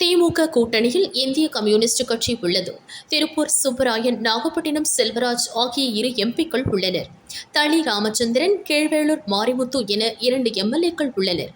திமுக கூட்டணியில் இந்திய கம்யூனிஸ்ட் கட்சி உள்ளது. திருப்பூர் சுப்பராயன் நாகப்பட்டினம் செல்வராஜ் ஆகிய இரு எம்பிக்கள் உள்ளனர். தளி ராமச்சந்திரன் கீழ்வேளூர் மாரிமுத்து என இரண்டு எம்எல்ஏக்கள் உள்ளனர்.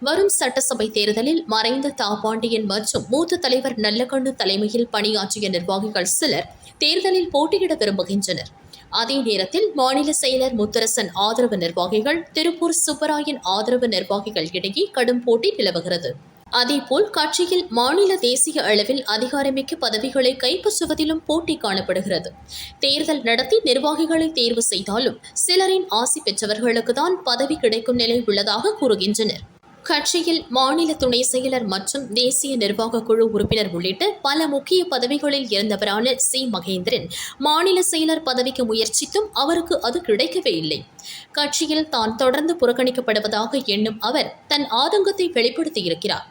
வரும் சட்டசபை தேர்தலில் மறைந்த தா பாண்டியன் மற்றும் மூத்த தலைவர் நல்லகண்ணு தலைமையில் பணியாற்றிய நிர்வாகிகள் சிலர் தேர்தலில் போட்டியிட விரும்புகின்றனர். அதே நேரத்தில் மாநில செயலர் முத்தரசன் ஆதரவு நிர்வாகிகள் திருப்பூர் சுப்பராயன் ஆதரவு நிர்வாகிகள் இடையே கடும் போட்டி நிலவுகிறது. அதேபோல் கட்சியில் மாநில தேசிய அளவில் அதிகாரமிக்க பதவிகளை கைப்பற்றுவதிலும் போட்டி காணப்படுகிறது. தேர்தல் நடத்தி நிர்வாகிகளை தேர்வு செய்தாலும் சிலரின் ஆசி பெற்றவர்களுக்கு தான் பதவி கிடைக்கும் நிலை உள்ளதாக கூறுகின்றனர். கட்சியில் மாநில துணை செயலர் மற்றும் தேசிய நிர்வாக குழு உறுப்பினர் உள்ளிட்ட பல முக்கிய பதவிகளில் இருந்தவரான சி. மகேந்திரன் மாநில செயலர் பதவிக்கு முயற்சித்தும் அவருக்கு அது கிடைக்கவே இல்லை. கட்சியில் தான் தொடர்ந்து புறக்கணிக்கப்படுவதாக எண்ணும் அவர் தன் ஆதங்கத்தை வெளிப்படுத்தியிருக்கிறார்.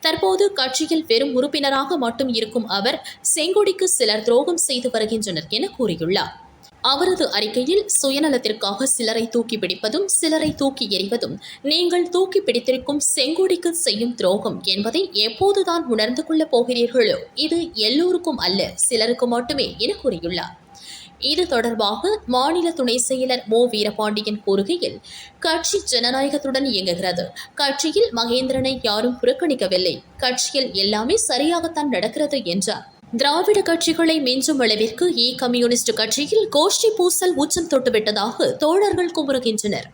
தற்போது கட்சியில் வெறும் உறுப்பினராக மட்டும் இருக்கும் அவர் செங்கொடிக்கு சிலர் துரோகம் செய்து வருகின்றனர் என கூறியுள்ளார். அவரது அறிக்கையில் சுயநலத்திற்காக சிலரை தூக்கி பிடிப்பதும் சிலரை தூக்கி எறிவதும் நீங்கள் தூக்கி பிடித்திருக்கும் செங்கோடிக்கு செய்யும் துரோகம் என்பதை எப்போதுதான் உணர்ந்து கொள்ளப் போகிறீர்களோ இது எல்லோருக்கும் அல்ல சிலருக்கு மட்டுமே என கூறியுள்ளார். இது தொடர்பாக மாநில துணை செயலர் மோ. வீரபாண்டியன் கூறுகையில் கட்சி ஜனநாயகத்துடன் இயங்குகிறது. கட்சியில் மகேந்திரனை யாரும் புறக்கணிக்கவில்லை. கட்சியில் எல்லாமே சரியாகத்தான் நடக்கிறது என்றார். திராவிட கட்சிகளை மிஞ்சும் அளவிற்கு இ கம்யூனிஸ்ட் கட்சியில் கோஷ்டி பூசல் உச்சம் தொட்டுவிட்டதாக தோழர்கள் கூறுகின்றனர்